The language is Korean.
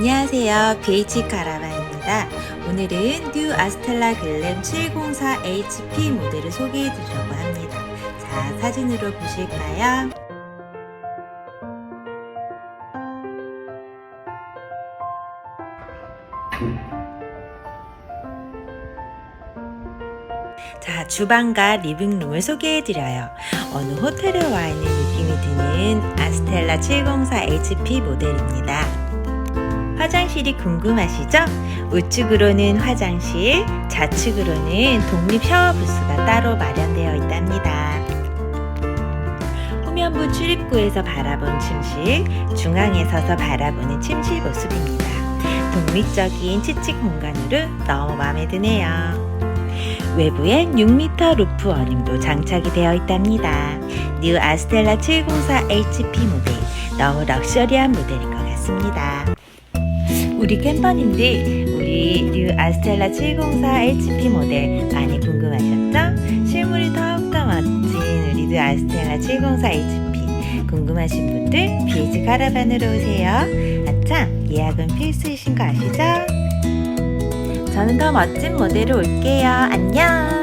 안녕하세요. BH 카라반입니다. 오늘은 뉴 아스텔라 글램 704 HP 모델을 소개해 드리려고 합니다. 자, 사진으로 보실까요? 자, 주방과 리빙룸을 소개해 드려요. 어느 호텔에 와 있는 느낌이 드는 아스텔라 704 HP 모델입니다. 화장실이 궁금하시죠? 우측으로는 화장실, 좌측으로는 독립 샤워 부스가 따로 마련되어 있답니다. 후면부 출입구에서 바라본 침실, 중앙에 서서 바라보는 침실 모습입니다. 독립적인 치치 공간으로 너무 마음에 드네요. 외부엔 6m 루프 어닝도 장착이 되어 있답니다. 뉴 아스텔라 704 HP 모델 너무 럭셔리한 모델인 것 같습니다. 우리 캠퍼님들 우리 뉴 아스텔라 704 HP 모델 많이 궁금하셨죠? 실물이 더욱더 멋진 우리 뉴 아스텔라 704 HP 궁금하신 분들 BH 카라반으로 오세요. 아참 예약은 필수이신 거 아시죠? 저는 더 멋진 모델로 올게요. 안녕!